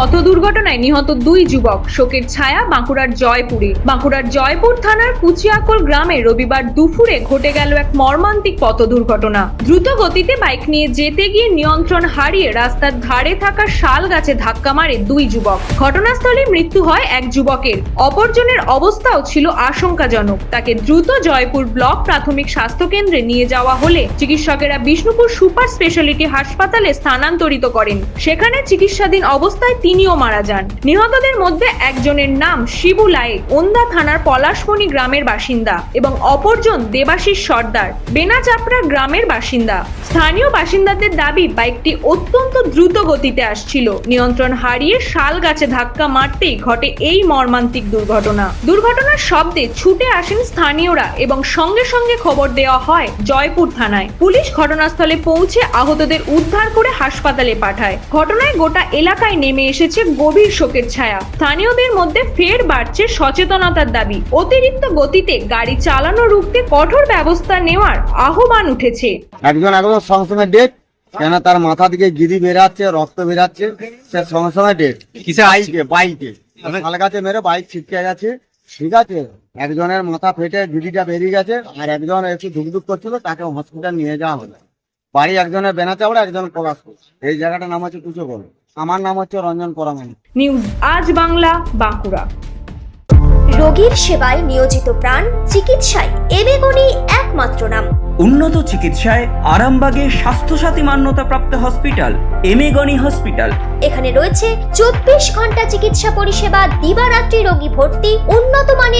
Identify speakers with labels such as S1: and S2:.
S1: পথ দুর্ঘটনায় নিহত দুই যুবক। শোকের ছায়া বাঁকুড়ার জয়পুরে। বাঁকুড়ার জয়পুর থানার কুচিয়াকল গ্রামে রবিবার দুপুরে ঘটে গেল এক মর্মান্তিক পথ দুর্ঘটনা। দ্রুত গতিতে বাইক নিয়ে যেতে গিয়ে নিয়ন্ত্রণ হারিয়ে রাস্তার ধারে থাকা শাল গাছে ধাক্কা মারে দুই যুবক। ঘটনাস্থলে মৃত্যু হয় এক যুবকের। অপরজনের অবস্থাও ছিল আশঙ্কাজনক। তাকে দ্রুত জয়পুর ব্লক প্রাথমিক স্বাস্থ্য কেন্দ্রে নিয়ে যাওয়া হলে চিকিৎসকেরা বিষ্ণুপুর সুপার স্পেশালিটি হাসপাতালে স্থানান্তরিত করেন। সেখানে চিকিৎসাধীন অবস্থায় তিনিও মারা যান। নিহতদের মধ্যে একজনের নাম শিবু ওন্দা থানার পলাশমণি গ্রামের বাসিন্দা এবং অপরজন দেবাশিস সর্দার, বেনাচাপড়া গ্রামের বাসিন্দা। স্থানীয় বাসিন্দাদের দাবি, বাইকটি অত্যন্ত দ্রুত গতিতে আসছিল। নিয়ন্ত্রণ হারিয়ে শাল গাছে ধাক্কা মারতেই ঘটে এই মর্মান্তিক দুর্ঘটনা। দুর্ঘটনার শব্দে ছুটে আসেন স্থানীয়রা এবং সঙ্গে সঙ্গে খবর দেওয়া হয় জয়পুর থানায়। পুলিশ ঘটনাস্থলে পৌঁছে আহতদের উদ্ধার করে হাসপাতালে পাঠায়। ঘটনায় গোটা এলাকায় নেমে এসেছে গভীর শোকের ছায়া। স্থানীয়দের মধ্যে ফের বাড়ছে সচেতনতার দাবি। অতিরিক্ত গতিতে গাড়ি চালানো রুখতে কঠোর ব্যবস্থা নেওয়ার আহ্বান উঠেছে।
S2: একজন একদম সঙ্গে সঙ্গে ডেট কেন তার মাথা থেকে গিরি বেরাচ্ছে রক্ত বেরাচ্ছে সে সঙ্গে সঙ্গে ডেট
S3: কিসে?
S2: বাইকে বাইকে শাল গাছে মেরে বাইক ছিটকে গেছে। ঠিক আছে একজনের মাথা ফেটে গিরিটা বেরিয়ে গেছে আর একজন একটু ধুকধুক করছিল তাকে হসপিটাল নিয়ে যাওয়া হলো। বাড়ি একজনের বেনাচাওড়া একজন পলাশপুর এই জায়গাটার নাম হচ্ছে কুচো বল আমার নাম হচ্ছে রঞ্জন পরামানি।
S1: নিউজ আজ বাংলা বাঁকুড়া।
S4: রোগীর সেবায় নিয়োজিত প্রাণ চিকিৎসায় এবেগুনি একমাত্র নাম।
S5: উন্নত চিকিৎসায় আরামবাগে স্বাস্থ্যসাথী মান্যতাপ্রাপ্ত হসপিটাল এমেগনি হসপিটাল।
S4: এখানে রয়েছে চব্বিশ ঘণ্টা চিকিৎসা পরিষেবা দিবারাত্রি রোগী ভর্তি উন্নত মানের